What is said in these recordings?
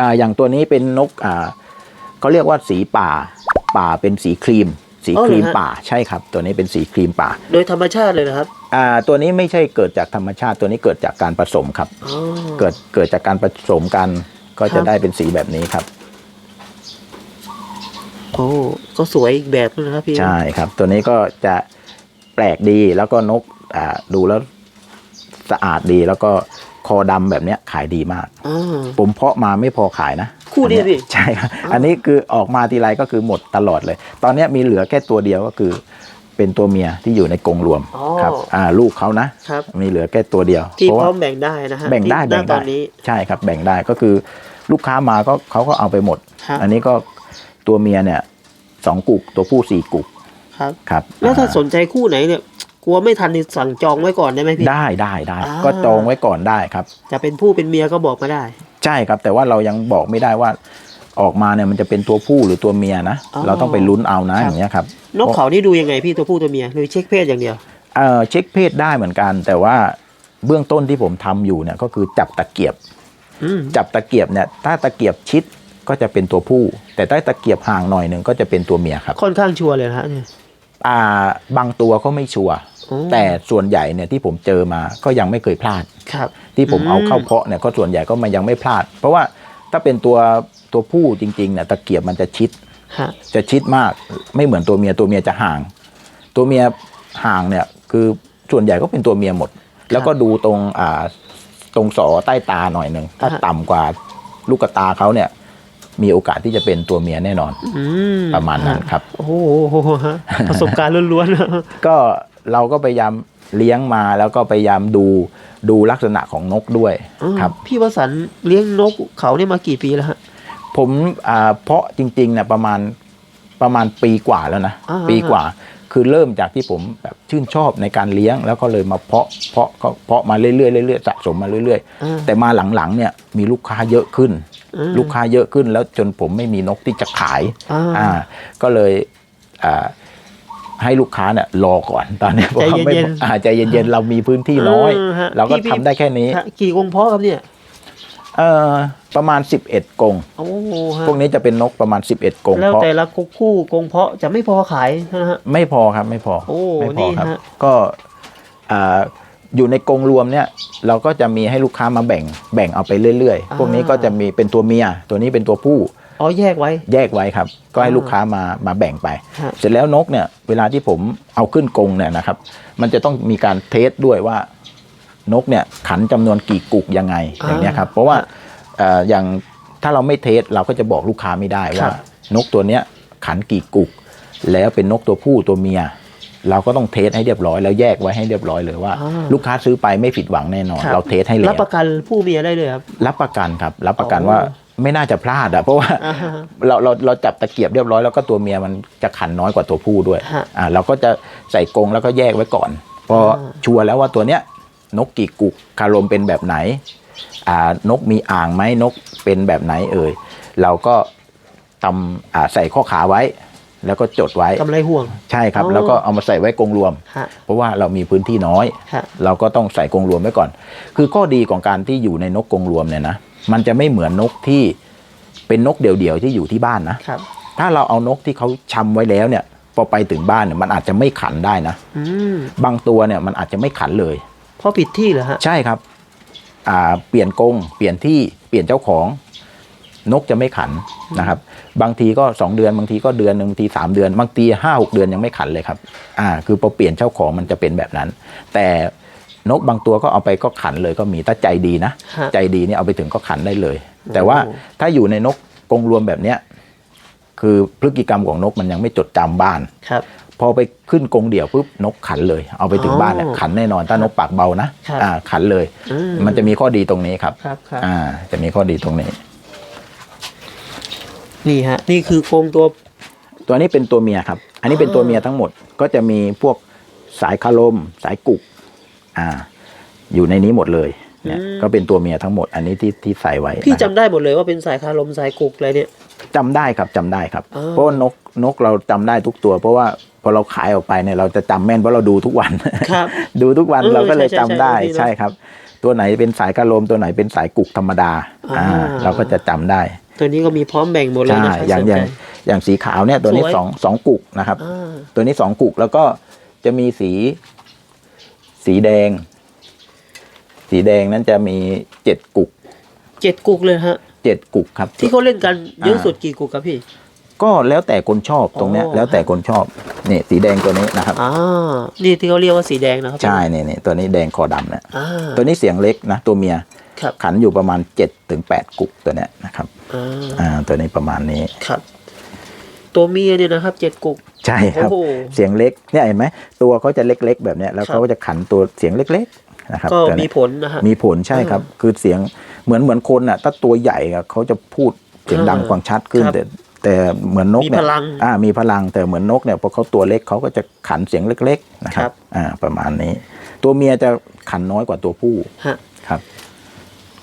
อ่าอย่างตัวนี้เป็นนกอ่าเขาเรียกว่าสีป่า ป่าเป็นสีครีม สีอ๋อคเหรอรีมฮะป่าใช่ครับ ตัวนี้เป็นสีครีมป่า โดยธรรมชาติเลยนะครับอ่าตัวนี้ไม่ใช่เกิดจากธรรมชาติ ตัวนี้เกิดจากการผสมครับอ๋อเกิดเกิดจากการผสมกันก็ครัจะบได้เป็นสีแบบนี้ครับโอ้ก็สวยอีกแบบนึงนะครับพี่ใช่ครับ ตัวนี้ก็จะแปลกดีแล้วก็นกอ่าดูแล้วสะอาดดีแล้วก็ค อดำแบบเนี้ยขายดีมากอ่าผมเพาะมาไม่พอขายนะ คู่เดียวอัพี่ใช่ครับอ๋ออัอันนี้คือออกมาทีไรก็คือหมดตลอดเลย ตอนเนี้ยมีเหลือแค่ตัวเดียวก็คือเป็นตัวเมียที่อยู่ในกรงรวมอ๋อครับอ่าลูกเขานะครับมีเหลือแค่ตัวเดียวที่เพราะพร้ว่าอมแบ่งได้นะฮะแบ่งได้ที่แบ่งณตได้อนนี้ใช่ครับ แบ่งได้ก็คือลูกค้ามาก็เขาก็เอาไปหมดครับอันนี้ก็ตัวเมียเนี่ยสองกุกตัวผู้สี่กุกครับครับ แล้วถ้าอ่สนใจคู่ไหนเนี่ย กลัวไม่ทันนี่สั่งจองไว้ก่อนได้ไหมพี่ ได้ได้ได้อ่า ก็จองไว้ก่อนได้ครับ จะเป็นผู้เป็นเมียก็บอกมาได้ ใช่ครับ แต่ว่าเรายังบอกไม่ได้ว่า ออกมาเนี่ยมันจะเป็นตัวผู้หรือตัวเมียนะอ๋อเราต้องไปลุ้นเอานะครับ อย่างเงี้ยครับนกเขานี่ดูยังไงพี่ตัวผู้ตัวเมียหรือเช็คเพศอย่างเดียว เอ่อเช็คเพศได้เหมือนกัน แต่ว่าเบื้องต้นที่ผมทำอยู่เนี่ยก็คือจับตะเกียบ อืมจับตะเกียบเนี่ยถ้าตะเกียบชิดก็จะเป็นตัวผู้ แต่ถ้าตะเกียบห่างหน่อยหนึ่งก็จะเป็นตัวเมียครับค่อนข้างชัวร์เลยนะฮะเนี่ยอ่าบางตัวก็ไม่ชัวร์โอ้ แต่ส่วนใหญ่เนี่ยที่ผมเจอมาก็ยังไม่เคยพลาดครับ ที่ผมอืมเอาเข้าเพาะเนี่ยก็ส่วนใหญ่ก็มันยังไม่พลาด เพราะว่าถ้าเป็นตัวตัวผู้จริงๆเนี่ยตะเกียบมันจะชิดฮะจะชิดมากไม่เหมือนตัวเมียตัวเมียจะห่าง ตัวเมียห่างเนี่ยคือส่วนใหญ่ก็เป็นตัวเมียหมด แล้วก็ดูตรงอ่าตรงสอใต้ตาหน่อยหนึ่งถ้าอ่าฮะต่ำกว่าลูกตาเขาเนี่ย มีโอกาสที่จะเป็นตัวเมียแน่นอนอืมประมาณนั้นครับ โอ้โหฮะประสบการณ์ล้วนๆก็ เราก็พยายามเลี้ยงมาแล้วก็พยายามดูดูลักษณะของนกด้วยอืมครับพี่วสันต์เลี้ยงนกเขาเนี่ยมากี่ปีแล้วฮะผมอ่าเพาะจริงๆเนี่ยประมาณประมาณปีกว่าแล้วนะอ่าปีกว่าคือเริ่มจากที่ผมแบบชื่นชอบในการเลี้ยง แล้วก็เลยมาเพาะเพาะก็เพาะมาเรื่อยๆเรื่อยๆสะสมมาเรื่อยอ่าๆแต่มาหลังๆเนี่ยมีลูกค้าเยอะขึ้นอืมลูกค้าเยอะขึ้นแล้วจนผมไม่มีนกที่จะขายอ่าอ่าก็เลยอ่า ให้ลูกค้าเนี่ยรอก่อนตอนนี้เพราะว่าไม่ใจเย็นๆอ่าใจเย็นๆเรามีพื้นที่น้อยเออฮะเราก็พี่ทำได้แค่นี้ ฮะกี่องค์พ่อครับเนี่ยเอ่อประมาณ 11กรงโอ้โหฮะพวกนี้จะเป็นนกประมาณ 11กรงแล้วเพราะแต่ละคู่กงเพาะจะไม่พอขายนะฮะ ไม่พอครับไม่พอโอ้ไม่พนี่อครับฮะ ก็อ่าอยู่ในกรงรวมเนี่ย เราก็จะมีให้ลูกค้ามาแบ่งแบ่งเอาไปเรื่อย ๆ พวกนี้ก็จะมีเป็นตัวเมีย ตัวนี้เป็นตัวผู้ อ๋อแยกไว้ แยกไว้ครับ ก็ให้อ่าลูกค้ามามาแบ่งไป ฮะ เสร็จแล้วนกเนี่ยเวลาที่ผมเอาขึ้นกรงเนี่ยนะครับ มันจะต้องมีการเทสด้วยว่านกเนี่ยขันจำนวนกี่กุกยังไงอย่างเนี้ยครับ เพราะว่าเอ่ออย่างถ้าเราไม่เทสเราก็จะบอกลูกค้าไม่ได้ว่านกตัวเนี้ยขันกี่กุก แล้วเป็นนกตัวผู้ตัวเมีย เราก็ต้องเทสให้เรียบร้อยแล้วแยกไว้ให้เรียบร้อยเลยว่า อ่า ลูกค้าซื้อไปไม่ผิดหวังแน่นอนครับเราเทสให้แล้รับวประกันผู้เมียได้เลยครับ รับประกันครับ รับประกันโอ้ว่า ไม่น่าจะพลาดอะเพราะว่าอ่าฮะเราเราเราจับตะเกียบเรียบร้อยแล้วก็ตัวเมียมันจะขันน้อยกว่าตัวผู้ด้วยฮะอ่าเราก็จะใส่กรงแล้วก็แยกไว้ก่อนพออาชัวร์แล้วว่าตัวเนี้ยนกกี่กุกคารมเป็นแบบไหนอ่านกมีอ่างไหมนกเป็นแบบไหนเอ่ยเราก็ทำอ่าใส่ข้อขาไว้ แล้วก็จดไว้กำไรห่วง ใช่ครับอ๋อแล้วก็เอามาใส่ไว้กรงรวมฮะเพราะว่าเรามีพื้นที่น้อยฮะเราก็ต้องใส่กรงรวมไว้ก่อน คือข้อดีของการที่อยู่ในนกกรงรวมเนี่ยนะ มันจะไม่เหมือนนกที่เป็นนกเดี่ยวๆที่อยู่ที่บ้านนะ ครับ ถ้าเราเอานกที่เขาชำไว้แล้วเนี่ย พอไปถึงบ้านเนี่ยมันอาจจะไม่ขันได้นะ อืมบางตัวเนี่ยมันอาจจะไม่ขันเลย เพราะผิดที่เหรอฮะ ใช่ครับ อ่า เปลี่ยนกรงเปลี่ยนที่เปลี่ยนเจ้าของ นกจะไม่ขันนะครับ บางทีก็สองเดือนบางทีก็เดือนหนึ่งบางทีสามเดือน บางทีห้าหกเดือนยังไม่ขันเลยครับ อ่า คือพอเปลี่ยนเจ้าของมันจะเป็นแบบนั้น แต่ นกบางตัวก็เอาไปก็ขันเลยก็มีถ้าใจดีนะ ฮะ ใจดีเนี่ยเอาไปถึงก็ขันได้เลย แต่ว่าถ้าอยู่ในนกกรงรวมแบบเนี้ยคือพฤติกรรมของนกมันยังไม่จดจำบ้าน ครับ พอไปขึ้นกรงเดี่ยวปุ๊บนกขันเลย เอาไปถึงอ๋อบ้านเนี่ยขันแน่นอนถ้านกปากเบานะครับ อ่าขันเลย อืมันจะมีข้อดีตรงนี้ครับ ครับครับอ่า จะมีข้อดีตรงนี้ นี่ฮะ นี่คือกรงตัว ตัวนี้เป็นตัวเมียครับ อันนี้เป็นตัวเมียทั้งหมด ก็จะมีพวกสายคาลมสายกุก อ่า อยู่ในนี้หมดเลยเนี่ยอืม ก็เป็นตัวเมียทั้งหมด อันนี้ที่ที่ใส่ไว้พี่นะครับจำได้หมดเลยว่าเป็นสายคาลมสายกุกอะไรเนี่ย จำได้ครับจำได้ครับอ๋อเพราะว่านกนกเราจำได้ทุกตัว เพราะว่าพอเราขายออกไปเนี่ยเราจะจำแม่นเพราะเราดูทุกวัน ครับ ดูทุกวันเออเราก็เลยใช่จำใช่ได้ใช่ใช่ครับ ตัวไหนเป็นสายกะโลมตัวไหนเป็นสายกุกธรรมดาอ่า อ่าเราก็จะจำได้ตัวนี้ก็มีพร้อมแบ่งหมดเลยใช่นะครับอย่างสนอใจย่างอย่างสีขาวเนี่ยตัวนี้สวยสองสองกุกนะครับ อ่า ตัวนี้สองกุกแล้วก็จะมีสี สีแดง สีแดงนั้นจะมีเจ็ดกุกเจ็ดกุกเลยฮะเจ็ดกุกครับ ที่เขาเล่นกันเยอะอ่าสุดกี่กุกครับพี่ ก็แล้วแต่คนชอบตรงเนี้ยอ๋อแล้วแต่คนชอบนี่สีแดงตัวนี้นะครับอ่านี่ที่เขาเรียกว่าสีแดงนะครับใช่เนี่ยเนี่ยตัวนี้แดงคอดำเนี่ยอ่าตัวนี้เสียงเล็กนะตัวเมียครับขันอยู่ประมาณเจ็ดถึงแปดกุกตัวเนี้ยนะครับอ่าอ่าตัวนี้ประมาณนี้ครับ ตัวเมียเนี่ยนะครับเจ็ดกุก ใช่ครับโอ้โหเสียงเล็กเนี่ยเห็นไหมตัวเขาจะเล็กๆ แบบเนี้ยแล้วครับ เขาก็จะขันตัวเสียงเล็กๆนะครับก็ตัวมีเนี้ยผลนะฮะ มีผลใช่ครับ คือเสียงเหมือนเหมือนคนอะถ้าตัวใหญ่อะเขาจะพูดเสียงดังอ่าฟังชัดขึ้น ครับแต่แต่เหมือนนกมีเนี่ยพลังอ่ามีพลังแต่เหมือนนกเนี่ยพอเขาตัวเล็กเขาก็จะขันเสียงเล็กๆนะคครัรับบ อ่าประมาณนี้ ตัวเมียจะขันน้อยกว่าตัวผู้ฮะครับ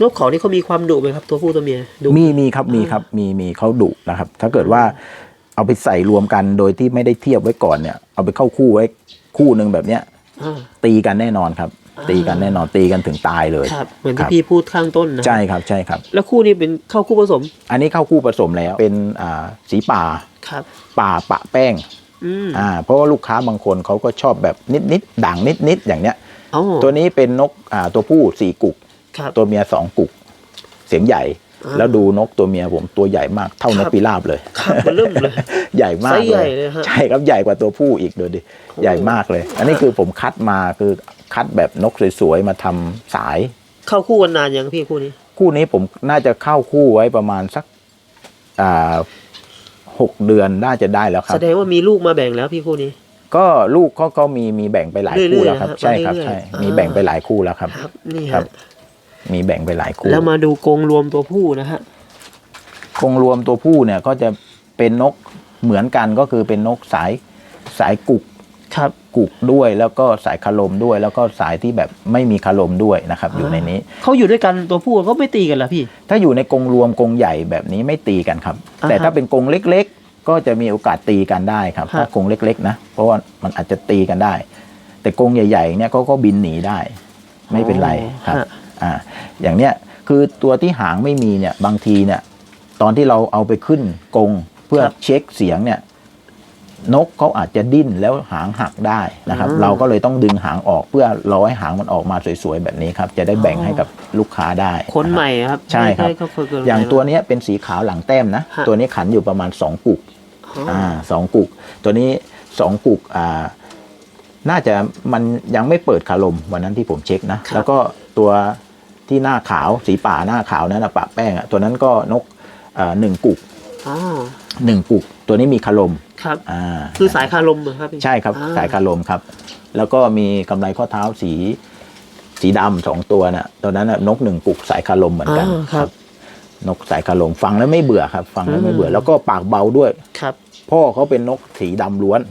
นกเขานี่เขามีความดุไหมครับ ตัวผู้ตัวเมียดุ มีมีครับมีครับมีมีเขาดุนะครับ ถ้าเกิดว่า เอาไปใส่รวมกันโดยที่ไม่ได้เทียบไว้ก่อนเนี่ย เอาไปเข้าคู่ไว้คู่หนึ่งแบบเนี้ยอ่าตีกันแน่นอนครับอ่าตีกันแน่นอนตีกันถึงตายเลยครับเหมือนครัที่บพี่พูดข้างต้นนะใช่ครับใช่ครับ แล้วคู่นี้เป็นเข้าคู่ผสม อันนี้เข้าคู่ผสมแล้วเป็นอ่าสีป่าครับ ป่าปะแป้งอืมอ่าเพราะว่าลูกค้าบางคนเขาก็ชอบแบบนิดนิดๆด่างนิดนิดๆอย่างเนี้ยอ๋อตัวนี้เป็นนกอ่าตัวผู้สี่กุกครับตัวเมียสองกุก เสียงใหญ่อ่า แล้วดูนกตัวเมียผมตัวใหญ่มากเท่านครักบพิราบเลยครับมันเริ่มเลย ใหญ่มากไซส์ใหญ่เลยเลยฮะใช่ครับใหญ่กว่าตัวผู้อีกดูดิโอ้ใหญ่มากเลย อันนี้คือผมคัดมาคือคัดแบบนกสวยๆมาทำสาย เข้าคู่กันนานยังพี่คู่นี้ คู่นี้ผมน่าจะเข้าคู่ไว้ประมาณสักอ่าหกเดือนน่าจะได้แล้วครัแสบดงว่ามีลูกมาแบ่งแล้วพี่คู่นี้ก็ลูกเขาก็มีมีแบ่งไปหลายคู่แล้วครับเรื่อยๆใช่ครับเรื่อยๆใช่อ่ามีมีแบ่งไปหลายคู่แล้วครับครับนี่ครัฮะบ มีแบ่งไปหลายคู่แล้วมาดูกรงรวมตัวผู้นะฮะคงรวมตัวผู้เนี่ยก็จะเป็นนกเหมือนกันก็คือเป็นนกสายสายกุกครับกุกด้วยแล้วก็สายคารมด้วย แล้วก็สายที่แบบไม่มีคารมด้วยนะครับ อยู่ในนี้เขาอยู่ด้วยกันตัวผู้ก็ไม่ตีกันเหรอพี่ ถ้าอยู่ในกรงรวมกรงใหญ่แบบนี้ไม่ตีกันครับอ่าฮะแต่ถ้าเป็นกรงเล็ก ๆ ก็จะมีโอกาสตีกันได้ครับฮะถ้ากรงเล็ก ๆ นะ เพราะว่ามันอาจจะตีกันได้ แต่กรงใหญ่ ๆ เนี่ยก็ก็บินหนีได้ ไม่เป็นไรครับฮะ อ่าอย่างเนี้ยคือตัวที่หางไม่มีเนี่ยบางทีเนี่ยตอนที่เราเอาไปขึ้นกรงเพื่อครับเช็คเสียงเนี่ยนกเขาอาจจะดิ้นแล้วหางหักได้นะครับอืมเราก็เลยต้องดึงหางออกเพื่อรอให้หางมันออกมาสวยๆแบบนี้ครับ จะได้แบ่งอ๋อให้กับลูกค้าได้คนะรับใหม่ครับใช่ครับไม่เขาเคยเกิดอย่างใหม่ตัวเนี้ยเป็นสีขาวหลังแต้มนะฮะตัวนี้ขันอยู่ประมาณสองกุกอ๋อออ่าสองกุก ตัวนี้สองกุกอ่าน่าจะมันยังไม่เปิดคารมวันนั้นที่ผมเช็คนะ แล้วก็ตัว ที่หน้าขาวสีป่าหน้าขาวนั้นนะปะแป้งอะตัวนั้นก็นกอ่าหนึ่งกุกอ๋อหนึ่งกุก ตัวนี้มีคารมครับ อ่าคือสายคารมเหรอครับพี่ ใช่ครับอ่สายคารมครับ แล้วก็มีกำไรข้อเท้าสีสีดำสองตัวน่ะตัวนั้นน่ะนกหนึ่งกุกสายคารมเหมือนกันอ่าครับ นกสายคารมฟังแล้วไม่เบื่อครับ ฟังแล้วไม่เบื่อ อืม แล้วก็ปากเบาด้วย ครับ พ่อเขาเป็นนกสีดำล้วน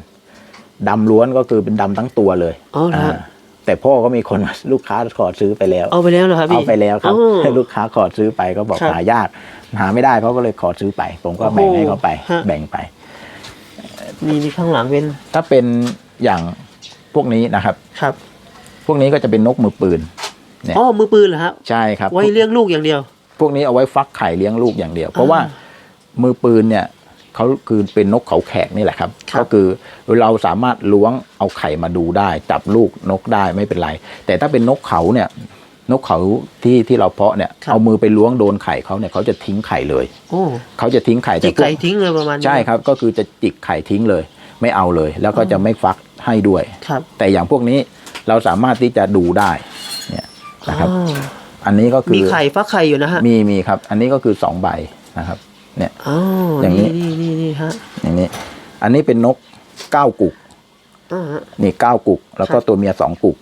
ดำล้วนก็คือเป็นดำทั้งตัวเลยอ๋อเหรอฮะา แต่พ่อก็มีคนลูกค้าขอซื้อไปแล้ว เอาไปแล้วเหรอครับพี่เอาไปแล้วครับอ๋อให้ลูกค้าขอซื้อไปก็บอกครับหายาก หาไม่ได้เขาก็เลยขอซื้อไป ผมก็โอ้โหแบ่งให้เขาไปฮะแบ่งไปนี่นี่ข้างหลังเป็น ถ้าเป็นอย่างพวกนี้นะครับครับ พวกนี้ก็จะเป็นนกมือปืนเนี่ยอ๋อมือปืนเหรอฮะใช่ครับไว้เลี้ยงลูกอย่างเดียว พวกนี้เอาไว้ฟักไข่เลี้ยงลูกอย่างเดียว เพราะว่ามือปืนเนี่ย เขาคือเป็นนกเขาแขกนี่แหละครับครับ ก็คือเราสามารถล้วงเอาไข่มาดูได้ จับลูกนกได้ไม่เป็นไร แต่ถ้าเป็นนกเขาเนี่ยนกเขาที่ที่เราเพาะเนี่ยครับเอามือไปล้วงโดนไข่เขาเนี่ยเขาจะทิ้งไข่เลยโอ้เขาจะทิ้งไข่จิแต่กพวไก่ทิ้งเลยประมาณนี้ใช่ครับ ก็คือจะจิกไข่ทิ้งเลย ไม่เอาเลย แล้วก็จะไม่ฟักให้ด้วยครับ แต่อย่างพวกนี้เราสามารถที่จะดูได้เนี่ยนะครับอ๋ออันนี้ก็คือมีไข่ฟักไข่อยู่นะฮะมีมีครับ อันนี้ก็คือสองใบนะครับ เนี่ยอ๋อออย่างนี้นี่นี่นี่ฮะอย่างนี้ อันนี้เป็นนกเก้ากุกอ่าฮะ นี่เก้ากุก แล้วก็ครับตัวเมียสองกุก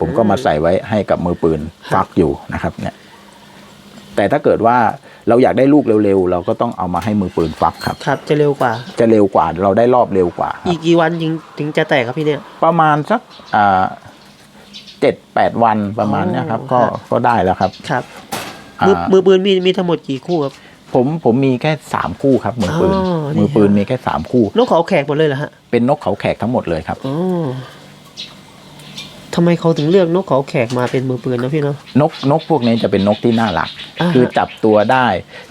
ผมก็อืมมาใส่ไว้ให้กับมือปืนครับฟักอยู่นะครับ เนี่ย แต่ถ้าเกิดว่าเราอยากได้ลูกเร็วๆ เราก็ต้องเอามาให้มือปืนฟักครับ ครับจะเร็วกว่า จะเร็วกว่า เราได้รอบเร็วกว่าครับ อีกกี่วันถึงถึงจะแตกครับพี่เนี่ย ประมาณสักอ่าเจ็ดแปดวันประมาณเนี้ยครับอ๋อก็ฮะก็ได้แล้วครับครับ มืออ่ามือปืนมีมีทั้งหมดกี่คู่ครับ ผมผมมีแค่สามคู่ครับมือปืน อ๋อนี่ มือปืนฮะมีแค่สามคู่ นกเขาแขกหมดเลยเหรอฮะเป็นนกเขาแขกทั้งหมดเลยครับ อ๋อทำไมเขาถึงเลือกนกเขาแขกมาเป็นมือปืนนะพี่เนาะ นกนกพวกนี้จะเป็นนกที่น่ารัก อ่าฮะคือจับตัวได้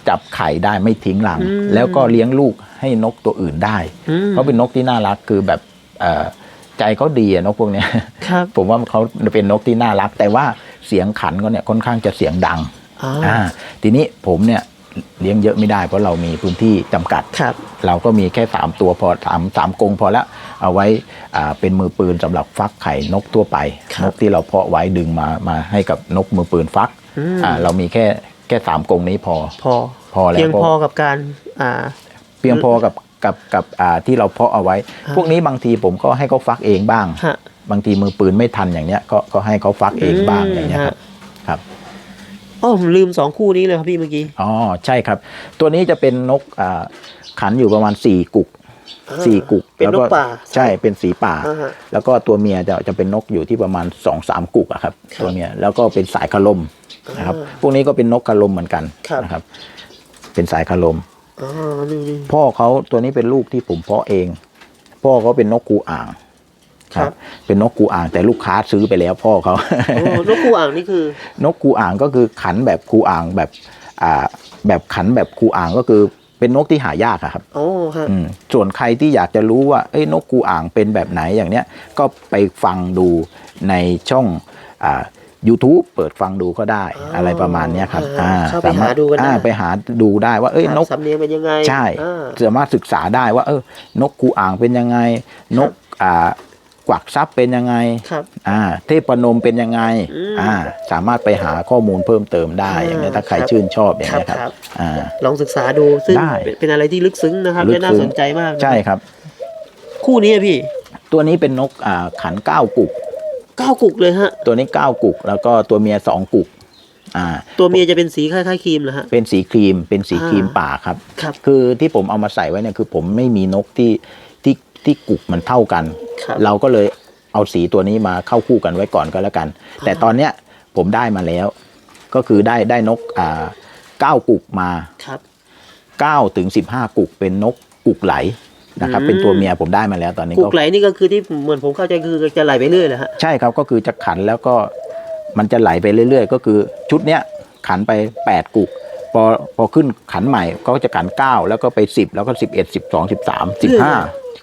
จับไข่ได้ไม่ทิ้งรัง อืม แล้วก็เลี้ยงลูกให้นกตัวอื่นได้ อืมเขาเป็นนกที่น่ารักคือแบบเอ่อใจเขาดีอะนกพวกเนี้ย ครับ ผมว่าเขาเป็นนกที่น่ารัก แต่ว่าเสียงขันเขาเนี่ยค่อนข้างจะเสียงดังอ่า อ่าทีนี้ผมเนี่ย เลี้ยงเยอะไม่ได้เพราะเรามีพื้นที่จำกัดครับเราก็มีแค่สามตัวพอสามสามกรงพอละเอาไว้อ่าเป็นมือปืนสำหรับฟักไข่นกทั่วไปครับนกที่เราเพาะไว้ดึงมามาให้กับนกมือปืนฟักอืมอ่าเรามีแค่แค่สามกรงนี้พอพอพอแล้วเพียงเพราะพอกับการอ่าเพียงพอกับกับกับอ่าที่เราเพาะเอาไว้ฮะพวกนี้บางทีผมก็ให้เขาฟักเองบ้างฮะบางทีมือปืนไม่ทันอย่างเนี้ยก็ก็ให้เขาฟักเองบ้างอืมอย่างเงี้ยครับฮะครับ อ๋อผมลืมสองคู่นี้เลยครับพี่เมื่อกี้ อ๋อใช่ครับ ตัวนี้จะเป็นนกอ่าขันอยู่ประมาณสี่กุกอ่าสี่กุกเป็นแล้วนกป่าใช่เป็นสีป่าอ่าฮะแล้วก็ตัวเมียจะจะเป็นนกอยู่ที่ประมาณสองสามกุกอะครับครับตัวเมียแล้วก็เป็นสายคาลมนะครับอ่าพวกนี้ก็เป็นนกคาลมเหมือนกันครับนะครับ เป็นสายคาลมอ๋อนี่นี่พ่อเขาตัวนี้เป็นลูกที่ผมเพาะเอง พ่อเขาเป็นนกกูอ่าง ครับ เป็นนกกูอ่างแต่ลูกค้าซื้อไปแล้วพ่อเขาโอ้นกคู่อ่างนี่คือ นกกูอ่างก็คือขันแบบคูอ่างแบบอ่าแบบขันแบบคูอ่างก็คือเป็นนกที่หายากอะครับโอ้ฮะอืมส่วนใครที่อยากจะรู้ว่าเอ้ยนกกูอ่างเป็นแบบไหนอย่างเนี้ยก็ไปฟังดูในช่องอ่า YouTube เปิดฟังดูก็ได้อ๋อออะไรประมาณเนี้ยครับอ่าเข้าไปหาดูกันได้อ่าไปหาดูได้ว่าเอ้ยนกสำเนียงเป็นยังไง ใช่อ่าสามารถศึกษาได้ว่า เออนกกูอ่างเป็นยังไง นกอ่า กวักซับเป็นยังไงครับ อ่า เทพนมเป็นยังไงอืมอ่า สามารถไปหาข้อมูลเพิ่มเติมได้อ่าอย่างนี้ยถ้าใครครับชื่นชอบอย่างนี้ยคครัรับบอ่า ลองศึกษาดูซึ่งได้เป็นเป็นอะไรที่ลึกซึ้งนะครับลึกและน่าซึ้งสนใจมากนะใช่ครับ คู่นี้อะพี่ ตัวนี้เป็นนกอ่าขันเก้ากุกเก้ากุกเลยฮะ ตัวนี้เก้ากุก แล้วก็ตัวเมียสองกุกอ่าตัวเมียจะเป็นสีคล้ายๆครีมเหรอฮะ เป็นสีครีม เป็นสีครีมอ่าป่าครับ ครับ คือที่ผมเอามาใส่ไว้เนี่ยคือผมไม่มีนกที่ ที่ที่กุกมันเท่ากัน ครับเราก็เลยเอาสีตัวนี้มาเข้าคู่กันไว้ก่อนก็แล้วกัน แต่ตอนเนี้ยผมได้มาแล้ว ก็คือได้ได้นกอ่าเก้ากุกมาครับ เก้าถึงสิบห้ากุกเป็นนกกุกไหลนะครับ อืม เป็นตัวเมียผมได้มาแล้วตอนนี้กุก็กไหลนี่ก็คือที่เหมือนผมเข้าใจคือจะไหลไปเรื่อยเลยฮะ ใช่ครับก็คือจะขันแล้วก็มันจะไหลไปเรื่อย ๆ ก็คือชุดเนี้ยขันไปแปดกุกพอพอขึ้นขันใหม่ก็จะขันเก้าแล้วก็ไปสิบแล้วก็สิบเอ็ดสิบสองสิบสามสิบห้า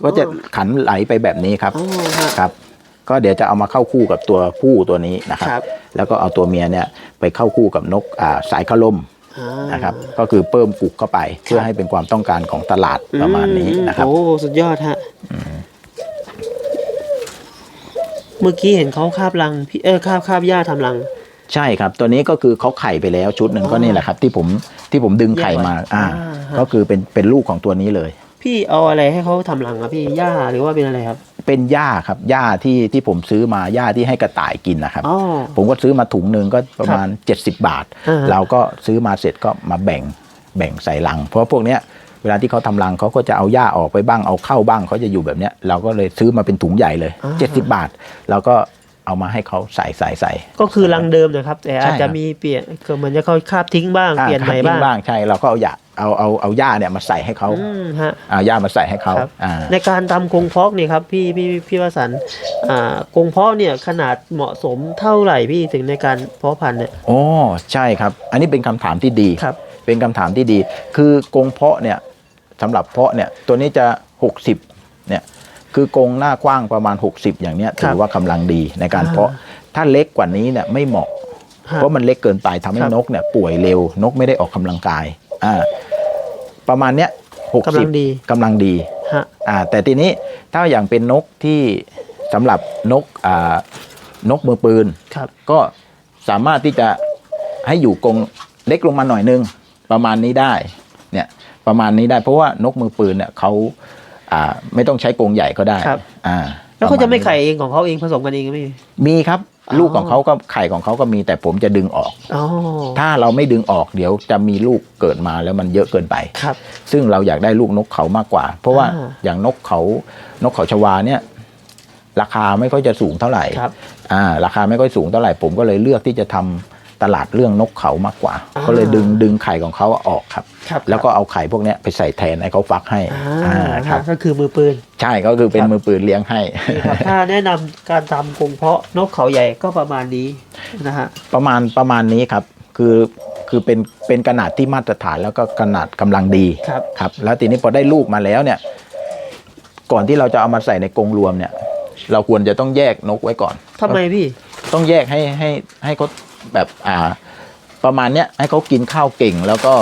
ก็จะขันไหลไปแบบนี้ครับอ๋อฮะครับ ก็เดี๋ยวจะเอามาเข้าคู่กับตัวผู้ตัวนี้นะครับครับแล้วก็เอาตัวเมียเนี่ยไปเข้าคู่กับนกอ่าสายคลมอ่านะครับก็คือเพิ่มกุกเข้าไปเพื่อให้เป็นความต้องการของตลาดประมาณนี้นะครับโอ้สุดยอดฮะเมื่อกี้เห็นเขาคาบรังพี่เออคาบคาบหญ้าทำรัง ใช่ครับ ตัวนี้ก็คือเขาไข่ไปแล้วชุดหนึ่งอ๋อก็นี่แหละครับ ที่ผมที่ผมดึงไข่มา อ่าอ่าฮะก็คือเป็นเป็นลูกของตัวนี้เลย พี่เอาอะไรให้เขาทำรังอะพี่หญ้าหรือว่าเป็นอะไรครับ เป็นหญ้าครับหญ้าที่ที่ผมซื้อมาหญ้าที่ให้กระต่ายกินนะครับ อ๋อ ผมก็ซื้อมาถุงหนึ่งก็ประมาณ 70 บาท อ่าฮะ เราก็ซื้อมาเสร็จก็มาแบ่งแบ่งใส่ลัง เพราะพวกเนี้ยเวลาที่เขาทำรังเขาก็จะเอาหญ้าออกไปบ้างเอาเข้าบ้างเขาจะอยู่แบบเนี้ยเราก็เลยซื้อมาเป็นถุงใหญ่เลย 70 บาท เราก็เอามาให้เขาใส่ใส่ใส่ ก็คือรังเดิมนะครับ แต่อาจใช่ครัจะบ มีเปลี่ยนคือเหมือนจะเขาคาบทิ้งบ้างอ่าเปลี่ยนใหม่ทิ้บ้างงบ้างใช่เราก็เอาหญ้า เอาเอาเอาหญ้าเนี่ยมาใส่ให้เขาอืมฮะ เอาหญ้ามาใส่ให้เขาครับ อ่า ในการทำกรงเพาะเนี่ยครับพี่พี่พี่วสันต์อ่ากรงเพาะเนี่ยขนาดเหมาะสมเท่าไหร่พี่ถึงในการเพาะพันธุ์เนี่ย โอ้ใช่ครับ อันนี้เป็นคำถามที่ดี ครับ เป็นคำถามที่ดี คือกรงเพาะเนี่ยสำหรับเพาะเนี่ยตัวนี้จะ 60เนี่ยคือกรงหน้ากว้างประมาณ 60 อย่างเนี้ยถือว่ากำลังดีในการเพาะถ้าเล็กกว่านี้เนี่ยไม่เหมาะ ฮะ เพราะมันเล็กเกินไปทำให้ครับนกเนี่ยป่วยเร็วนกไม่ได้ออกกำลังกาย อ่าประมาณเนี้ยหกกำลัสิบงดีกำลังดีฮะ อ่าแต่ทีนี้ถ้าอย่างเป็นนกที่สำหรับนกอ่านกมือปืน ครับ ก็สามารถที่จะให้อยู่กรงเล็กลงมาหน่อยนึง ประมาณนี้ได้เนี่ยประมาณนี้ได้เพราะว่านกมือปืนเนี่ยเขาอ่าไม่ต้องใช้กรงใหญ่ก็ได้ครับ อ่าแล้วเขาจะไม่ปรณนี้ไข่เองของเขาเองผสมกันเองไหมพี่มีครับอ๋อ ลูกของเขาก็ไข่ของเขาก็มีแต่ผมจะดึงออกอ๋อถ้าเราไม่ดึงออกเดี๋ยวจะมีลูกเกิดมาแล้วมันเยอะเกินไปครับ ซึ่งเราอยากได้ลูกนกเขามากกว่า เพราะว่าอ่าอย่างนกเขานกเขาชวาเนี่ยราคาไม่ค่อยจะสูงเท่าไหร่ครับอ่าราคาไม่ค่อยสูงเท่าไหร่ ผมก็เลยเลือกที่จะทำ ตลาดเรื่องนกเขามากกว่าอ่า ก็เลยดึงดึงไข่ของเขาออกครับ ครับแล้วก็เอาไข่พวกเนี้ยไปใส่แทนให้เขาฟักให้อ่าอ่าครับก็คือมือปืน ใช่ก็คือเป็คนรับมือปืนเลี้ยงให้ครับถ้าแนะนำการทำกรงเพาะนกเขาใหญ่ก็ประมาณนี้นะฮะ ประมาณประมาณนี้ครับ คือคือเป็นเป็นขนาดที่มาตรฐานแล้วก็ขนาดกำลังดีครับ ครับ แล้วทีนี้พอได้ลูกมาแล้วเนี่ย ก่อนที่เราจะเอามาใส่ในกรงรวมเนี่ย เราควรจะต้องแยกนกไว้ก่อน ทำไมพี่ ต้องแยกให้ให้ให้เขา แบบอ่าประมาณเนี้ยให้เขากินข้าวเก่ง แล้วก็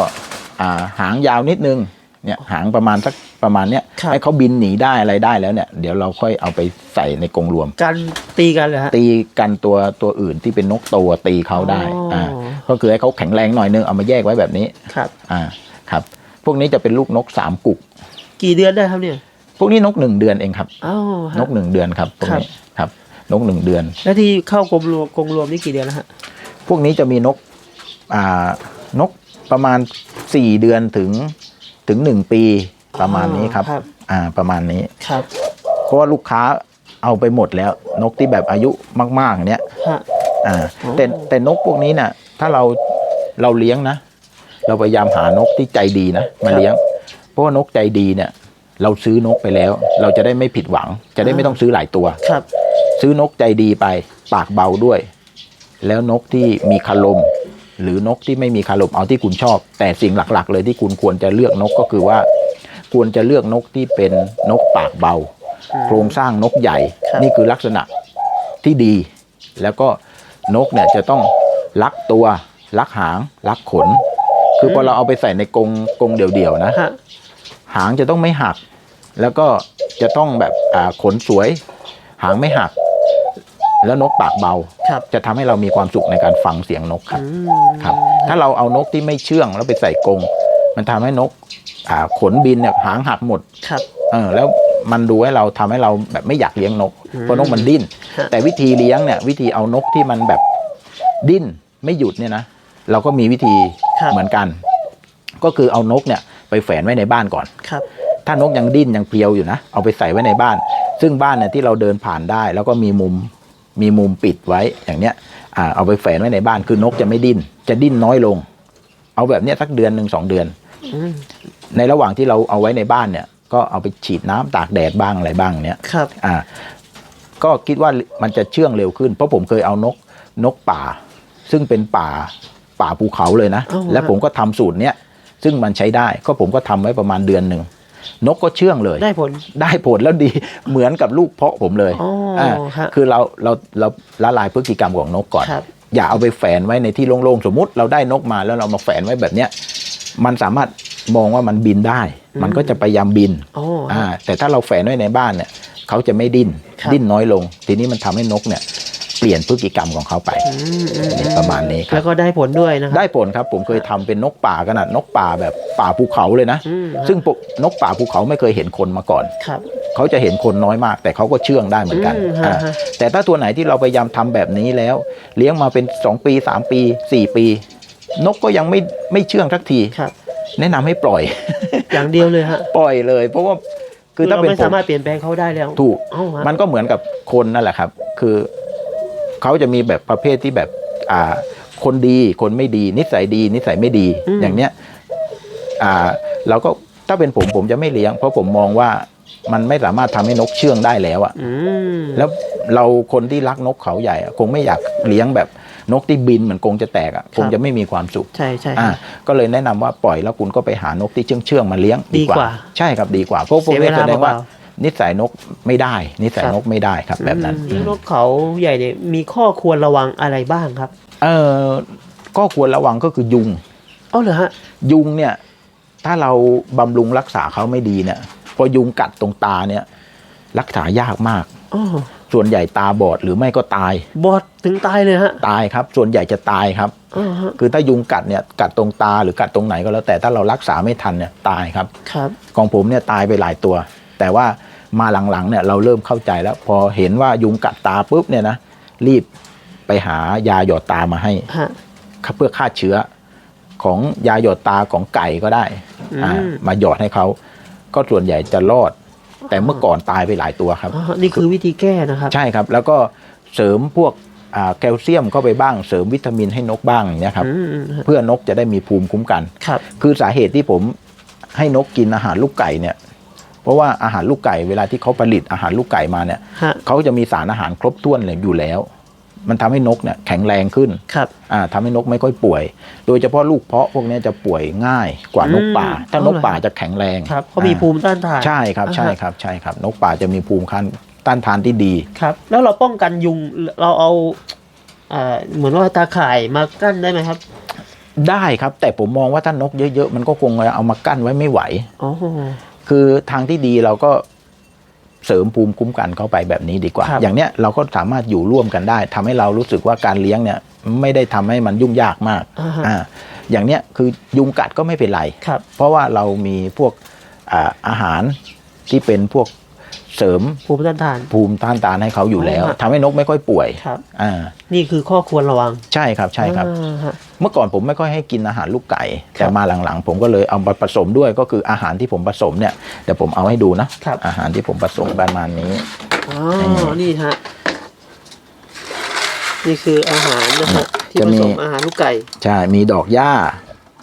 อ่าหางยาวนิดนึงเนี่ยหางประมาณสักประมาณเนี้ยครับให้เขาบินหนีได้อะไรได้แล้วเนี่ยเดี๋ยวเราค่อยเอาไปใส่ในกรงรวม การตีกันเหรอฮะตีกันตัวตัวอื่นที่เป็นนกตัวตีเขาได้อ๋ออ่อ่าก็คือให้เขาแข็งแรงหน่อยนึงเอามาแยกไว้แบบนี้ครับอ่าครับ พวกนี้จะเป็นลูกนกสามกุก กี่เดือนได้ครับเนี่ยพวกนี้นกหนึ่งเดือนเองครับอ้าวฮะนกหนึ่งเดือนครับพวกนี้ครับ นกหนึ่งเดือน แล้วที่เข้ากรมรวมกรงรวมนี่กี่เดือนแล้วฮะ พวกนี้จะมีนกอ่านกประมาณสี่เดือนถึงถึงหนึ่งปีประมาณนี้ครับครับอ่าประมาณนี้ครับเพราะว่าลูกค้าเอาไปหมดแล้ว นกที่แบบอายุมากๆเนี้ยฮะอ่าโอ้แต่แต่นกพวกนี้น่ะ ถ้าเราเราเลี้ยงนะ เราพยายามหานกที่ใจดีนะมาเลี้ยง เพราะว่านกใจดีเนี่ย เราซื้อนกไปแล้ว เราจะได้ไม่ผิดหวัง จะได้ไม่ต้องซื้อหลายตัว ครับ ซื้อนกใจดีไป ปากเบาด้วย แล้วนกที่มีคารม หรือนกที่ไม่มีคารมเอาที่คุณชอบ แต่สิ่งหลักๆ เลยที่คุณควรจะเลือกนกก็คือว่า ควรจะเลือกนกที่เป็นนกปากเบาอืมโครงสร้างนกใหญ่ครับนี่คือลักษณะที่ดี แล้วก็นกเนี่ยจะต้องรักตัวรักหางรักขน คือพอเราเอาไปใส่ในกรงกรงเดี่ยวๆนะฮะหางจะต้องไม่หัก แล้วก็จะต้องแบบอ่าขนสวย หางไม่หัก แล้วนกปากเบา ครับจะทำให้เรามีความสุขในการฟังเสียงนกครับอืมครับ ถ้าเราเอานกที่ไม่เชื่องแล้วไปใส่กรงมันทำให้นกอ่าขนบินเนี่ยหางหักหมด ครับ เออแล้วมันดูให้เราทำให้เราแบบไม่อยากเลี้ยงนก อืมเพราะนกมันดิ้น ฮะ แต่วิธีเลี้ยงเนี่ยวิธีเอานกที่มันแบบดิ้นไม่หยุดเนี่ยนะเราก็มีวิธีครับเหมือนกัน ก็คือเอานกเนี่ยไปแฝนไว้ในบ้านก่อน ครับถ้านกยังดิ้นยังเพลียวอยู่นะเอาไปใส่ไว้ในบ้าน ซึ่งบ้านเนี่ยที่เราเดินผ่านได้ แล้วก็มีมุม มีมุมปิดไว้อย่างเนี้ยอ่าเอาไปแฝนไว้ในบ้านคือนกจะไม่ดิ้นจะดิ้นน้อยลง เอาแบบเนี้ยสักเดือนหนึ่งสองเดือนอืมในระหว่างที่เราเอาไว้ในบ้านเนี่ย ก็เอาไปฉีดน้ำตากแดดบ้างอะไรบ้างเนี้ยครับอ่าก็คิดว่ามันจะเชื่องเร็วขึ้น เพราะผมเคยเอานกนกป่า ซึ่งเป็นป่าป่าภูเขาเลยนะอ้าวและผมก็ทำสูตรเนี้ยซึ่งมันใช้ได้ก็ผมก็ทำไว้ประมาณเดือนหนึ่ง นกก็เชื่องเลย ได้ผลได้ผลแล้วดีเหมือนกับลูกเพาะผมเลยอ๋ออ่าฮะคือเราเราเราละลายพฤติกรรมของนกก่อนครับอย่าเอาไปแฝนไว้ในที่โล่งๆสมมุติเราได้นกมาแล้วเรามาแฝนไว้แบบเนี้ยมันสามารถมองว่ามันบินได้ มันก็จะพยายามบินอ๋ออ่าฮะแต่ถ้าเราแฝนไว้ในบ้านเนี่ยเขาจะไม่ดิ้นครับดิ้นน้อยลง ทีนี้มันทำให้นกเนี่ย เปลี่ยนพฤติกรรมของเขาไปอืมอืมอืมประมาณนี้คแล้รับวก็ได้ผลด้วยนะครับได้ผลครับผมเคยทำเป็นนกป่าขนาดนกป่าแบบป่าภูเขาเลยนะอืมฮะซึ่งปกนกป่าภูเขาไม่เคยเห็นคนมาก่อนครับเขาจะเห็นคนน้อยมาก แต่เขาก็เชื่องได้เหมือนกันอืมฮะอ่าฮะแต่ถ้าตัวไหนที่เราพยายามทำแบบนี้แล้ว เลี้ยงมาเป็น 2 ปี 3 ปี 4 ปี นกก็ยังไม่ไม่เชื่องสักทีครับแนะนำให้ปล่อย อย่างเดียวเลยฮะปล่อยเลย เพราะว่าคือถ้าเราเป็นไม่ผสามมารถเปลี่ยนแปลงเขาได้แล้วถูกเอ้าฮะมันก็เหมือนกับคนนั่นแหละครับ คือ เขาจะมีแบบประเภทที่แบบอ่าคนดีคนไม่ดี นิสัยดี นิสัยไม่ดีอย่างเนี้ยอ่าเราก็ถ้าเป็นผมผมจะไม่เลี้ยง เพราะผมมองว่ามันไม่สามารถทำให้นกเชื่องได้แล้วอะอืมแล้วเราคนที่รักนกเขาใหญ่อะคงไม่อยากเลี้ยงแบบนกที่บินเหมือนกรงจะแตกอะคงจะไม่มีความสุข ใช่ใช่อ่าก็เลยแนะนำว่าปล่อยแล้วคุณก็ไปหานกที่เชื่องเชื่องๆมาเลี้ยงดีกว่า ใช่ครับดีกว่าเพราะพวกเสียเวนี้ลาแสดงว่าเปล่า นินิสัยนกไม่ได้ นิสัยครับนกไม่ได้ครับ แบบนั้นอืมนกเขาใหญ่เนี่ยมีข้อควรระวังอะไรบ้างครับ เออก็ควรระวังก็คือยุงเอ้าเหรอฮะ ยุงเนี่ย ถ้าเราบำรุงรักษาเขาไม่ดีเนี่ยพอยุงกัดตรงตาเนี่ย รักษายากมากอ๋อส่วนใหญ่ตาบอดหรือไม่ก็ตาย บอดถึงตายเลยฮะ ตายครับ ส่วนใหญ่จะตายครับอ๋อฮะคือถ้ายุงกัดเนี่ยกัดตรงตาหรือกัดตรงไหนก็แล้วแต่ถ้าเรารักษาไม่ทันเนี่ยตายครับครับ ของผมเนี่ยตายไปหลายตัว แต่ว่า มาหลังๆเนี่ยเราเริ่มเข้าใจแล้ว พอเห็นว่ายุงกัดตาปุ๊บเนี่ยนะรีบไปหายาหยอดตามาให้ฮะเพื่อฆ่าเชื้อของยาหยอดตาของไก่ก็ได้อืมอ่ามาหยอดให้เขาก็ส่วนใหญ่จะรอด แต่เมื่อก่อนตายไปหลายตัวครับอ๋อนี่คือวิธีแก้นะครับใช่ครับ แล้วก็เสริมพวกอ่าแคลเซียมเข้าไปบ้างเสริมวิตามินให้นกบ้างอย่างเงี้ยครับอืมฮะเพื่อนกจะได้มีภูมิคุ้มกันครับคือสาเหตุที่ผมให้นกกินอาหารลูกไก่เนี่ย เพราะว่าอาหารลูกไก่เวลาที่เขาผลิตอาหารลูกไก่มาเนี่ยฮะ เขาจะมีสารอาหารครบถ้วนเลยอยู่แล้ว มันทำให้นกเนี่ยแข็งแรงขึ้นครับ อ่าทำให้นกไม่ค่อยป่วย โดยเฉพาะลูกเพาะพวกเนี้ยจะป่วยง่ายกว่านกป่า อืม ถ้านกเอาเหรอป่าจะแข็งแรงครับเขามีอ่ภูมิต้านทานใช่ครับใช่อ่าฮะครับใช่ครับ นกป่าจะมีภูมิคันต้านทานที่ดี ครับ แล้วเราป้องกันยุงเราเอาอ่าเหมือนว่าตาข่ายมากั้นได้ไหมครับได้ครับ แต่ผมมองว่าถ้านกเยอะๆ มันก็คงเอามากั้นไว้ไม่ไหว อ๋อ คือทางที่ดีเราก็เสริมภูมิคุ้มกันเข้าไปแบบนี้ดีกว่า ครับ อย่างเนี้ยเราก็สามารถอยู่ร่วมกันได้ทำให้เรารู้สึกว่าการเลี้ยงเนี่ยไม่ได้ทำให้มันยุ่งยากมากอ่าฮะอ่าอย่างเนี้ยคือยุงกัดก็ไม่เป็นไร ครับ เพราะว่าเรามีพวกอ่าอาหารที่เป็นพวก เสริมภูมิต้านทาน ภูมิต้านทานให้เขาอยู่แล้วอ๋อฮะทำให้นกไม่ค่อยป่วยครับอ่านี่คือข้อควรระวัง ใช่ครับใช่ครับอ่าฮะเมื่อก่อนผมไม่ค่อยให้กินอาหารลูกไก่ครับแต่มาหลังๆ ผมก็เลยเอามาผสมด้วยก็คืออาหารที่ผมผสมเนี่ยเดี๋ยวผมเอาให้ดูนะครับอาหารที่ผมผสมประมาณนี้อ๋อนี่ฮะนี่คืออาหารนะฮะที่จะผมีสมอาหารลูกไก่ใช่มีดอกหญ้า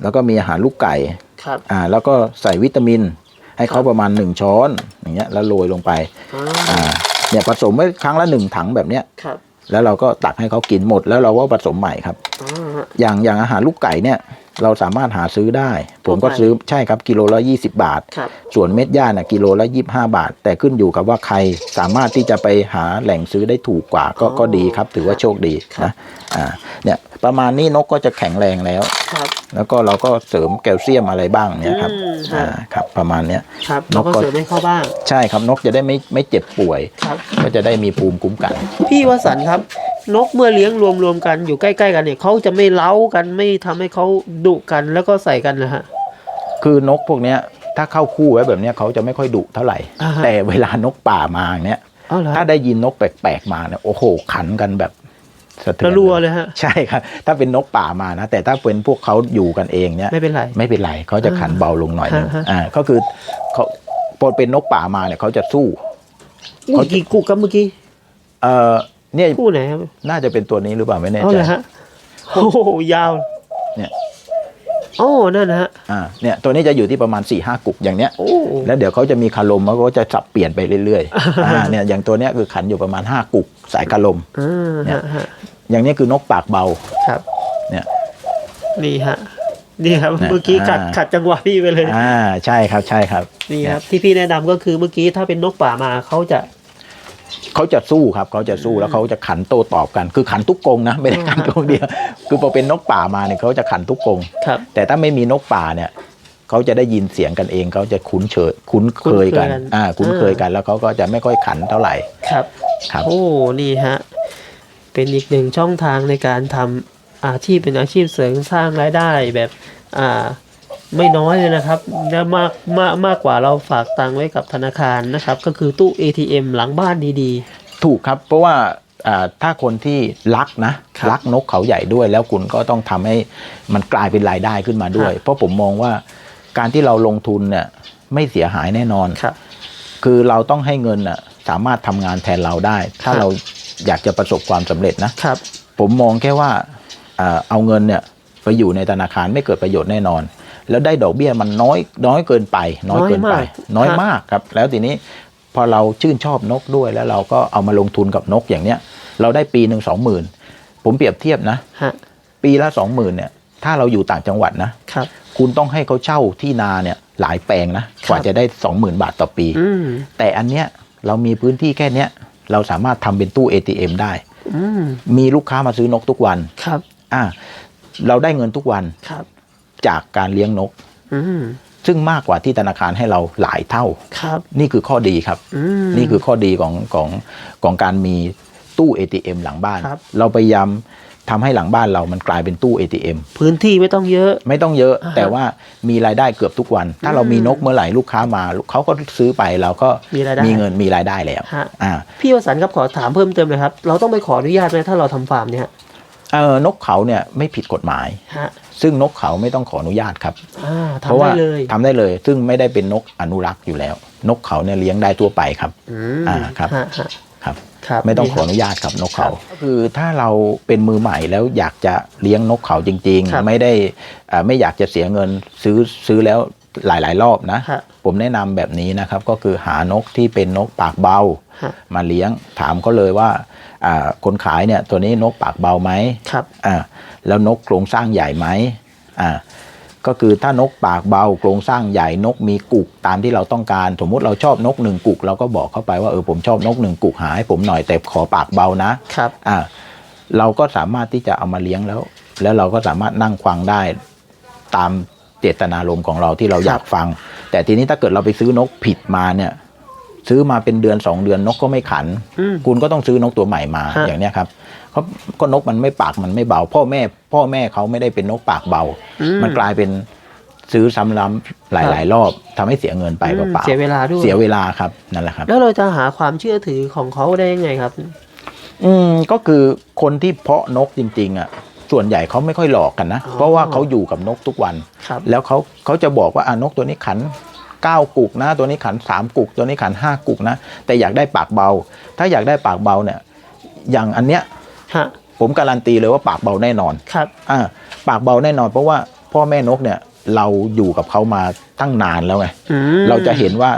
แล้วก็มีอาหารลูกไก่ครับอ่า แล้วก็ใส่วิตามิน ให้เขาประมาณหนึ่งช้อนอย่างเงี้ยแล้วโรยลงไปอ่าอ่าเนี่ยผสมไว้ครั้งละหนึ่งถังแบบเนี้ยครับแล้วเราก็ตักให้เขากินหมด แล้วเราก็ผสมใหม่ครับอ่าฮะอย่างอย่างอาหารลูกไก่เนี่ย เราสามารถหาซื้อได้ ผมก็ทั่วไปซื้อใช่ครับกิโลละ 20 บาทครับส่วนเม็ดหญ้าน่ะกิโลละ 25 บาท แต่ขึ้นอยู่กับว่าใครสามารถที่จะไปหาแหล่งซื้อได้ถูกกว่าก็อ๋อก็ดีครับ ถือว่าโชคดีครับนะอ่าเนี่ยประมาณนี้นกก็จะแข็งแรงแล้ว ครับแล้วก็เราก็เสริมแคลเซียมอะไรบ้างเนี่ยครับอืมอ่าครับประมาณเนี้ย ครับนเรากก็ ก็เสริมให้เข้าบ้าง ใช่ครับนกจะได้ไม่ไม่เจ็บป่วย ครับ ก็จะได้มีภูมิคุ้มกัน พี่วสันต์ครับ นกเมื่อเลี้ยงรวมๆกันอยู่ใกล้ๆกันเนี่ยเขาจะไม่เล้ากันไม่ทำให้เขาดุกันแล้วก็ใส่กันนะฮะ คือนกพวกเนี้ยถ้าเข้าคู่ไว้แบบเนี้ยเขาจะไม่ค่อยดุเท่าไหร่ อ่าฮะ แต่เวลานกป่ามาเนี้ยเอาเหรอถ้าได้ยินนกแปลกๆมาเนี่ยโอ้โหขันกันแบบ สะเทืระอนรัวเลยฮะใช่ครับ ถ้าเป็นนกป่ามานะ แต่ถ้าเป็นพวกเขาอยู่กันเองเนี่ยไม่เป็นไรไม่เป็นไรเขาจะขันเบาลงหน่อยหนึงฮะฮะอ่าก็คือเขาพอเป็นนกป่ามาเนี่ยเขาจะสู้อุ้ยกี่กุกครับเมื่อกี้เอ่อเนี่ยคู่ไหนครับน่าจะเป็นตัวนี้หรือเปล่าไม่แน่เอาใจเลยฮะโอ้โหยาว เนี่ย โอ้นั่นนะฮะอ่าเนี่ยตัวนี้จะอยู่ที่ประมาณ4ี่ห้ากุกอย่างเนี้ยโอ้แล้วเดี๋ยวเขาจะมีคารมแล้วก็จะสับเปลี่ยนไปเรื่อยๆอ่าเนี่ยอย่างตัวเนี้ยคือขันอยู่ประมาณ 5 กุกสายคารมอ่าเนี่ยฮะฮะอย่างเนี้ยคือนกปากเบาครับ เนี่ยนี่ฮะนี่ครับเนี่ยเมื่อกี้ขัดอ่าขัดจังหวะพี่ไปเลยอ่าใช่ครับใช่ครับนี่ครับที่พี่แนะนำก็คือเมื่อกี้ถ้าเป็นนกป่ามาเขาจะ เขาจะสู้ครับเขาจะสู้แล้วเขาจะขันโต้ตอบกัน คือขันทุกกรงนะไม่ได้ขันกรงเดียวคือพอเป็นนกป่ามาเนี่ยเขาจะขันทุกกรงครับแต่ถ้าไม่มีนกป่าเนี่ยเขาจะได้ยินเสียงกันเองเขาจะคุ้นเฉยคุ้นเคยกันคุ้นเคยกันอ่าคุ้นเคยกันแล้วเขาก็จะไม่ค่อยขันเท่าไหร่ครับครับโอ้นี่ฮะเป็นอีกหนึ่งช่องทางในการทำอาชีพเป็นอาชีพเสริมสร้างรายได้แบบอ่า ไม่น้อยเลยนะครับและมากมากมากกว่าเราฝากตังค์ไว้กับธนาคารนะครับ ก็คือตู้ ATM หลังบ้านดีถูกครับเพราะว่าอ่าถ้าคนที่รักนะครับรักนกเขาใหญ่ด้วย แล้วคุณก็ต้องทำให้มันกลายเป็นรายได้ขึ้นมาด้วยครับเพราะผมมองว่าการที่เราลงทุนเนี่ยไม่เสียหายแน่นอน ๆ ครับ คือเราต้องให้เงินน่ะสามารถทำงานแทนเราได้ ถ้าครับ เราอยากจะประสบความสำเร็จนะ ครับ ผมมองแค่ว่าอ่าเอาเงินเนี่ยไปอยู่ในธนาคารไม่เกิดประโยชน์แน่นอน แล้วได้ดอกเบี้ยมันน้อยน้อยเกินไป น้อยเกินไป น้น้ออยยมากมากครับ แล้วทีนี้พอเราชื่นชอบนกด้วยแล้วเราก็เอามาลงทุนกับนกอย่างเนี้ย เราได้ปีหนึ่งสองหมื่นผมเปรียบเทียบนะฮะปีละสองหมื่นเนี่ย ถ้าเราอยู่ต่างจังหวัดนะครับ คุณต้องให้เขาเช่าที่นาเนี่ยหลายแปลงนะกว่าครับจะได้สองหมื่นบาทต่อปีอืมแต่อันเนี้ยเรามีพื้นที่แค่เนี้ยเราสามารถทำเป็นตู้ ATM ได้อืมมีลูกค้ามาซื้อนกทุกวันครับ อ่า เราได้เงินทุกวันครับ จากการเลี้ยงนกอืมซึ่งมากกว่าที่ธนาคารให้เราหลายเท่าครับนี่คือข้อดีครับอืมนี่คือข้อดีของของของการมีตู้ ATM หลังบ้าน ครับ เราพยายามทำให้หลังบ้านเรามันกลายเป็นตู้ ATM พื้นที่ไม่ต้องเยอะ ไม่ต้องเยอะอ่าฮะแต่ว่ามีรายได้เกือบทุกวัน ถ้าเรามีนกเมื่อไหร่ลูกค้ามาเขาก็ซื้อไปเราก็มีรายได้มีเงินมีรายได้แล้วฮะอ่า พี่วสันต์ครับขอถามเพิ่มเติมเลยครับ เราต้องไปขออนุญาตไหมถ้าเราทำฟาร์มเนี่ยฮะ เออนกเขาเนี่ยไม่ผิดกฎหมาย ฮะซึ่งนกเขาไม่ต้องขออนุญาตครับ อ่าเพราะทำว่าได้เลยทำได้เลย ซึ่งไม่ได้เป็นนกอนุรักษ์อยู่แล้ว นกเขาเนี่ยเลี้ยงได้ทั่วไปครับ อืมอ่าครับ ฮะฮะครับ ครับไม่ต้องนี่ขคอรับอนุญาตกับนกเขาครับก็คือถ้าเราเป็นมือใหม่แล้วอยากจะเลี้ยงนกเขาจริง ครับๆ ไม่ได้อ่าไม่อยากจะเสียเงินซื้อซื้อแล้วหลายๆ รอบนะ ฮะ ผมแนะนำแบบนี้นะครับ ก็คือหานกที่เป็นนกปากเบาฮะ มาเลี้ยงถามเขาเลยว่าอ่าคนขายเนี่ยตัวนี้นกปากเบาไหมครับอ่าแล้วนกโครงสร้างใหญ่ไหมอ่าก็คือถ้านกปากเบาโครงสร้างใหญ่นกมีกุกตามที่เราต้องการ สมมุติเราชอบนกหนึ่งกุก เราก็บอกเข้าไปว่าเออผมชอบนกหนึ่งกุกหาให้ผมหน่อยแต่ขอปากเบานะครับอ่าเราก็สามารถที่จะเอามาเลี้ยงแล้ว แล้วเราก็สามารถนั่งฟังได้ตามเจตนารมณ์ของเราที่เราอยากฟัง แต่ทีนี้ถ้าเกิดเราไปซื้อนกผิดมาเนี่ย ซื้อมาเป็นเดือนสองเดือนนกก็ไม่ขันอืมคุณก็ต้องซื้อนกตัวใหม่มาฮะอย่างเนี้ยครับเพราะก็นกมันไม่ปากมันไม่เบา พ่อแม่ พ่อแม่เขาไม่ได้เป็นนกปากเบาอืมันกลายเป็นซื้อซ้ำล้ำหลาย ๆ รอบทำให้เสียเงินไปอืมเปล่าเสียเวลาด้วยเสียเวลาครับนั่นแหละครับ แล้วเราจะหาความเชื่อถือของเขาได้ยังไงครับ อืมก็คือคนที่เพาะนกจริง ๆ อะส่วนใหญ่เขาไม่ค่อยหลอกกันนะอ๋อเพราะว่าเขาอยู่กับนกทุกวันครับแล้วเขาเขาจะบอกว่าอ่านกตัวนี้ขัน เก้ากุกนะตัวนี้ขันสามกุก ตัวนี้ขันห้ากุกนะ แต่อยากได้ปากเบา ถ้าอยากได้ปากเบาเนี่ยอย่างอันเนี้ยฮะผมการันตีเลยว่าปากเบาแน่นอนครับอ่าปากเบาแน่นอน เพราะว่าพ่อแม่นกเนี่ยเราอยู่กับเขามาตั้งนานแล้วไงอืมเราจะเห็นว่า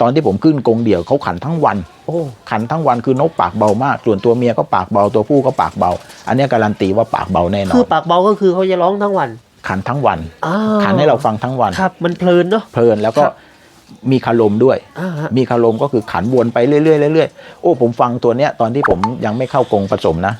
ตอนที่ผมขึ้นกรงเดี่ยวเขาขันทั้งวันโอ้ขันทั้งวันคือนกปากเบามาก ส่วนตัวเมียก็ปากเบาตัวผู้ก็ปากเบา อันเนี้ยการันตีว่าปากเบาแน่นอคือนปากเบาก็คือเขาจะร้องทั้งวัน ขันทั้งวันอ้าวขันให้เราฟังทั้งวันครับมันเพลินเนาะเพลินแล้วก็ครับ มีคารมด้วยอ่าฮะมีคารมก็คือขันวนไปเรื่อยๆเรื่อยๆโอ้ผมฟังตัวเนี้ยตอนที่ผมยังไม่เข้ากรงผสมนะ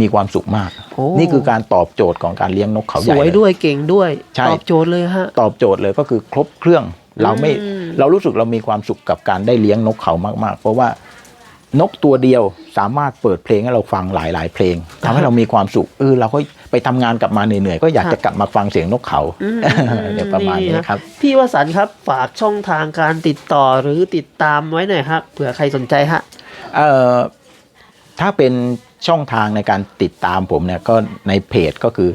มีความสุขมากโอ้นี่คือการตอบโจทย์ของการเลี้ยงนกเขาใหสญ่วยเลยด้วยเก่งด้วยใช่ตอบโจทย์เลยฮะตอบโจทย์เลยก็คือครบเครื่องเราไม่อืมเรารู้สึกเรามีความสุขกับการได้เลี้ยงนกเขามากๆ เพราะว่า นกตัวเดียวสามารถเปิดเพลงให้เราฟังหลาย ๆ เพลงทำให้เรามีความสุขเออเราก็ไปทำงานกลับมาเหนื่อยๆก็อยากจะกลับมาฟังเสียงนกเขาอืมเดี๋ยวประมาณนี้ครับ พี่วสันต์ครับฝากช่องทางการติดต่อหรือติดตามไว้หน่อยครับเผื่อใครสนใจฮะเอ่อถ้าเป็นช่องทางในการติดตามผมเนี่ยก็ในเพจก็คือ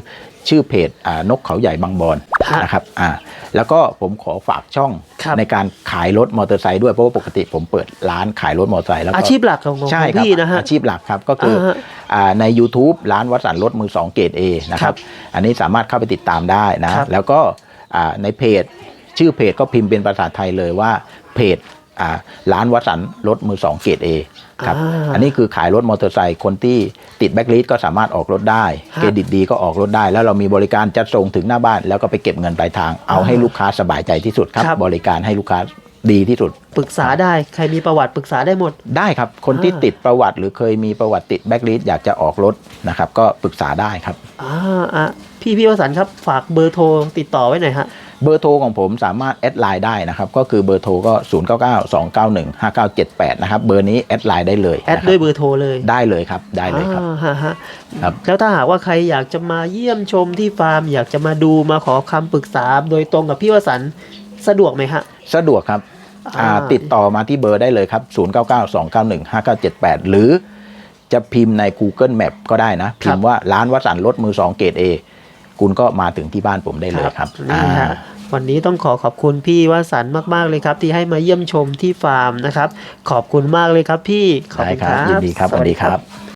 ชื่อเพจอ่านกเขาใหญ่บางบอนฮะนะครับอ่าแล้วก็ผมขอฝากช่องครับในการขายรถมอเตอร์ไซค์ด้วยเพราะว่าปกติผมเปิดร้านขายรถมอเตอร์ไซค์แล้วก็อาชีพหลักของของใช่ครับพี่นะฮะอาชีพหลักครับก็คืออาฮะอ่าใน YouTube ร้านวัดสันรถมือสองเกรด A นะคครัรับบอันนี้สามารถเข้าไปติดตามได้นะครับแล้วก็อ่าในเพจชื่อเพจก็พิมพ์เป็นภาษาไทยเลยว่าเพจอ่าร้านวัดสันรถมือสองเกรด A ครับาอันนี้คือขายรถมอเตอร์ไซค์คนที่ติดแบ็คลิสก็สามารถออกรถได้ฮะเครดิตดีก็ออกรถได้ แล้วเรามีบริการจัดส่งถึงหน้าบ้าน แล้วก็ไปเก็บเงินปลายทางเอาให้ลูกค้าสบายใจที่สุดครับครับบริการให้ลูกค้าดีที่สุด ปรึกษาได้ใครมีประวัติปรึกษาได้หมดได้ครับ คนที่อ่าติดประวัติหรือเคยมีประวัติติดแบ็คลิสอยากจะออกรถนะครับก็ปรึกษาได้ครับอ่าอะพี่พี่วสันต์ครับฝากเบอร์โทรติดต่อไว้หน่อยฮะ เบอร์โทรของผมสามารถแอดไลน์ได้นะครับก็คือเบอร์โทรก็ 0 9 9 2 9 1 5 9 7 8 นะครับเบอร์นี้แอดไลน์ได้เลยแอดนะครับด้วยเบอร์โทรเลยได้เลยครับได้เลยครับอ่าฮะฮะครับแล้วถ้าหากว่าใครอยากจะมาเยี่ยมชมที่ฟาร์ม อยากจะมาดูมาขอคำปรึกษาโดยตรงกับพี่วสันต์สะดวกไหมฮะสะดวกครับอ่าอ่าติดต่อมาที่เบอร์ได้เลยครับ 0 9 9 2 9 1 5 9 7 8 หรือจะพิมพ์ใน Google Map ก็ได้นะ พิมพ์ว่าร้านวัสันรถมือ2เกรด A คุณก็มาถึงที่บ้านผมได้เลยครับนี่ฮะอ่าวันนี้ต้องขอขอบคุณพี่วสันต์มาก ๆ เลยครับ ที่ให้มาเยี่ยมชมที่ฟาร์มนะครับ ขอบคุณมากเลยครับพี่ขอบได้คุณคครัรับบยินดีครับสวัสดีครับ